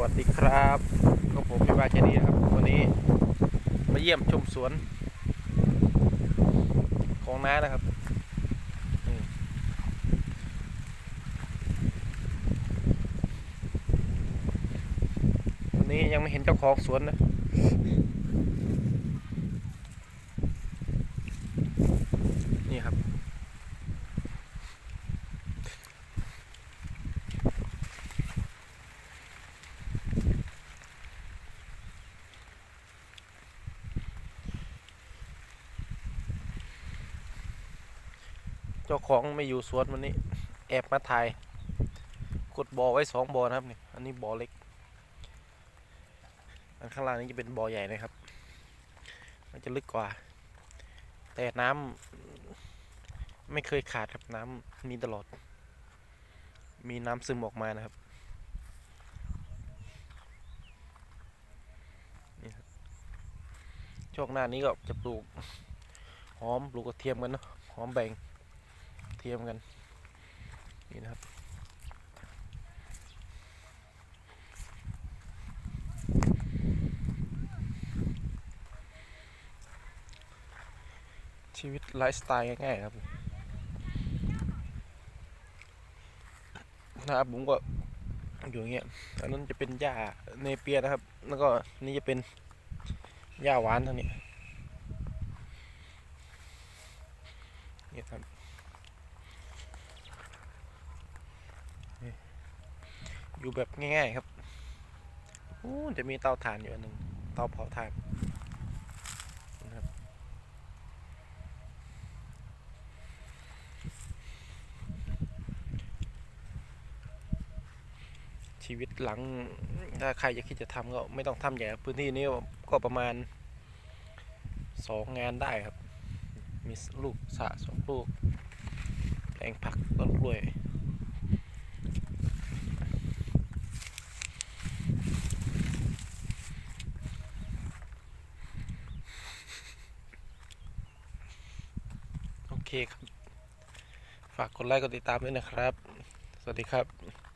วัสดีครับก็ผมพี่บาเจดีครับ วันนี้มาเยี่ยมชมสวน ของน้านะครับวันนี้ยังไม่เห็นเจ้าของสวนนะนี่ครับ เจ้าของไม่อยู่สวนวันนี้ แอบมาถ่ายกดบ่อไว้สองบ่อนะครับนี่อันนี้บ่อเล็ก อันข้างล่างนี้จะเป็นบ่อใหญ่นะครับมันจะลึกกว่า แต่น้ำไม่เคยขาดครับน้ำมีตลอด มีน้ำซึมออกมานะครับนี่ครับช่วงหน้านี้ก็จะปลูกหอมปลูกกระเทียมกันเนาะหอมแบ่ง เทียมกัน นี่นะครับ ชีวิตไลฟ์สไตล์ง่ายๆครับนะครับผมก็อยู่อย่างเงี้ย อันนั้นจะเป็นหญ้าเนเปียนะครับ แล้วก็นี่จะเป็นหญ้าหวานทางนี้นี่ครับ อยู่แบบง่ายๆครับโอ้จะมีเตาถ่านอยู่อันหนึ่งเตาเผาถ่านนะครับชีวิตหลังถ้าใครจะคิดจะทำก็ไม่ต้องทำใหญ่พื้นที่นี้ก็ประมาณสองงานได้ครับ มีลูกสะสองลูกแปลงผักต้นกล้วย เคครับ ฝากกดไลค์กดติดตามด้วยนะครับ สวัสดีครับ